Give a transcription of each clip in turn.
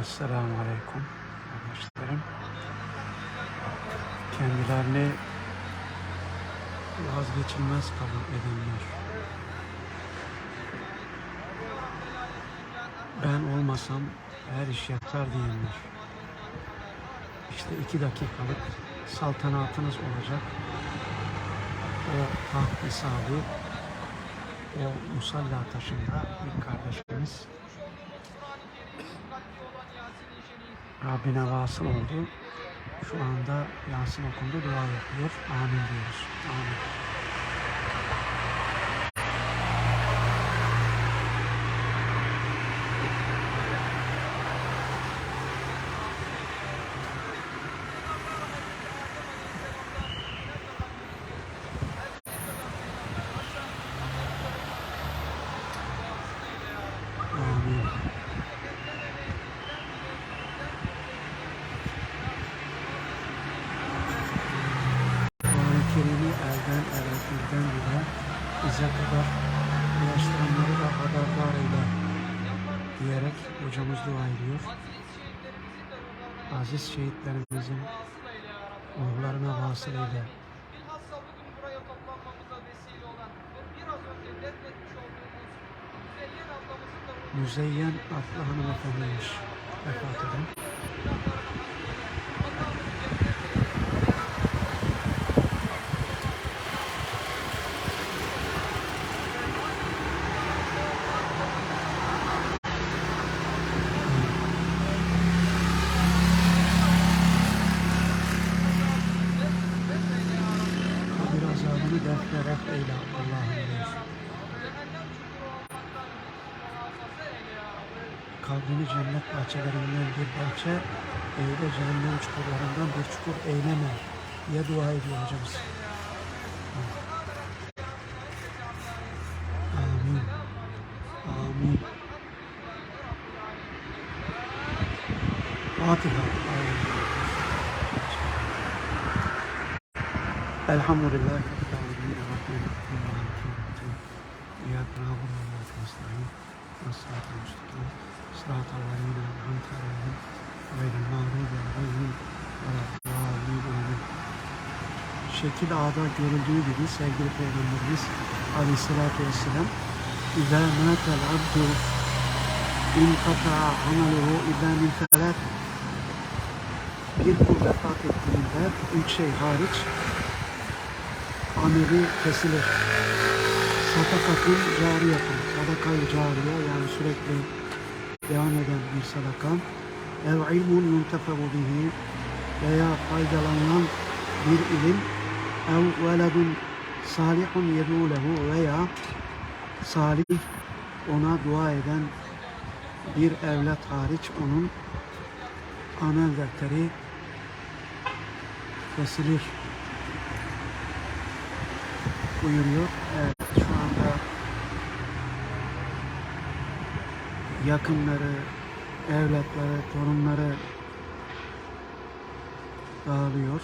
Esselamu Aleyküm kardeşlerim. Kendilerini vazgeçilmez kabul edenler. Ben olmasam her iş yapar diyenler. İşte iki dakikalık saltanatınız olacak. O taht hesabı, o musalla taşında bir kardeşimiz Rabbine vasıl oldu. Şu anda Yasin okundu, dua yapıyor. Amin diyoruz. Amin. Hocamız dua ediyor. Aziz şehitlerimizin ruhlarına vasıl eyle. Müzeyyen adlı hanımefendiymiş vefat eden. Kabir azabını defne ref eyle Allah'ım diyor. cehennem çukuru olmaktan bizi muhafaza eyle ya Rabbi. Kabrini cennet bahçelerinden bir bahçe, eyle cehennem çukurlarından bir çukur eyleme diye dua ediyor hocamız. Amin. Şekil A'da görüldüğü gibi sevgili Peygamberimiz Aleyhisselatü Vesselam İzâ mâtel abdu inkata'a amaluhu illâ min felât bir kul vefat ettiğinde üç şey hariç ameli kesilir. Sadakatun cariyatun, sadakayı cariye yani sürekli devam eden bir sadaka. Ev ilmun yuntefebu bihi veya faydalanan bir ilim. Ev veledun salihun yedû lehu veya salih ona dua eden bir evlat hariç onun amel defteri kesilir buyuruyor. Evet, şu anda yakınları, evlatları, torunları dağılıyor.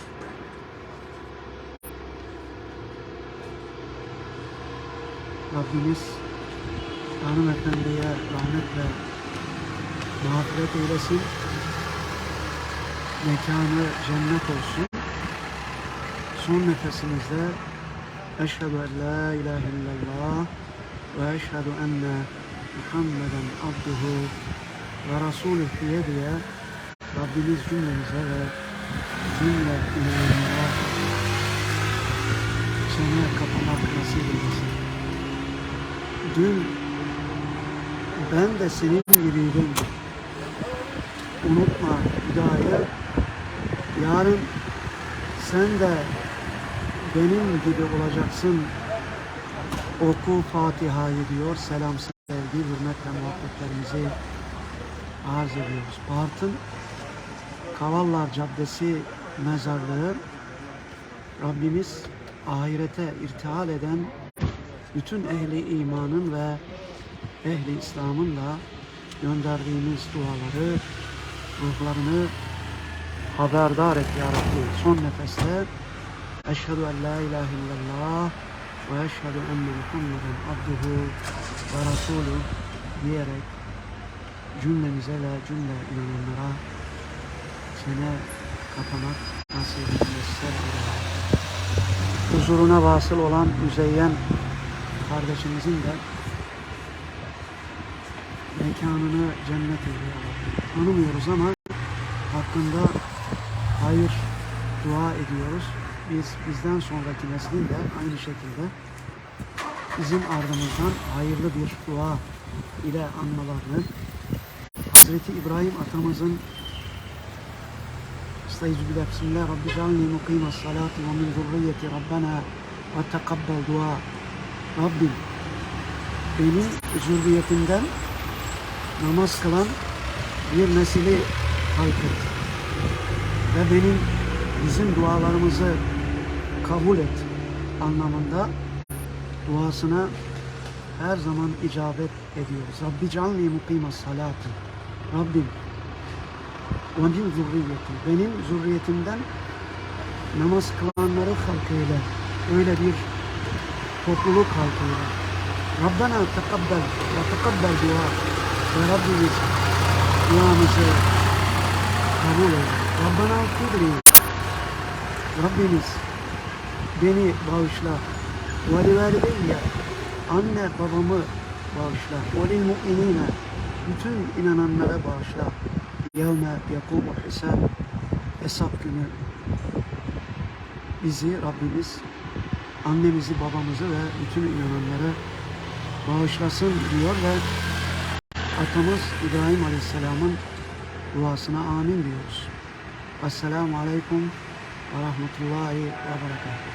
Rabbimiz hanımefendiye rahmetle mağfiret eylesin. Mekanı cennet olsun. Son nefesimizde Eşhedü en la ilahe illallah ve eşhedü enne Muhammeden abduhu ve rasulüh diye diye Rabbimiz cümlemize ve cümle inananlara çene kapamak nasip eylesin. Dün ben de senin gibiydim. Unutma hidayet. Yarın sen de benim gibi olacaksın. Oku Fatiha'yı diyor. Selam, sevgi, hürmetle muhabbetlerimizi arz ediyoruz. Bartın Kavallar Caddesi mezarlığı Rabbimiz ahirete irtihal eden bütün ehli imanın ve ehli İslam'ın da gönderdiğimiz duaları, ruhlarını haberdar et ya Rabbi. Son nefeste Eşhedü en la ilahe illallah ve eşhedü enne Muhammeden abduhu ve rasulü diyerek cümlemize ve cümle inananlara sene katamak nasip eyle. Huzuruna vasıl olan Müzeyyen kardeşimizin de mekanını cennet eyle. Tanımıyoruz ama hakkında hayır dua ediyoruz. Biz bizden sonraki neslin de aynı şekilde bizim ardımızdan hayırlı bir dua ile anmalarını Hazreti İbrahim atamızın Estaizu bismillah Rabbi calni muqime salati ve min zurriyeti Rabbena ve tekabbel dua Rabbim beni zürriyetimden namaz kılan bir nesili halk et ve benim bizim dualarımızı kabul et anlamında duasına her zaman icabet ediyoruz. Rabbi calni mukime salati. Rabbim min zürriyeti. Benim zürriyetimden namaz kılanları halk eyle. Öyle bir topluluk halk eyle. Rabbena tekabbel ve tekabbel dua. Ve Rabbimiz duamızı kabul eyle. Rabbena kudri. Rabbimiz beni bağışla. Ve livalideyye anne babamı bağışla. Ve lil mu'minine bütün inananlara bağışla. Yevme yakumu hesab hesap günü bizi Rabbimiz annemizi babamızı ve bütün inananlara bağışlasın diyor ve atamız İbrahim Aleyhisselam'ın duasına amin diyoruz. Esselamu Aleyküm ve Rahmetullahi ve Berekatuhu.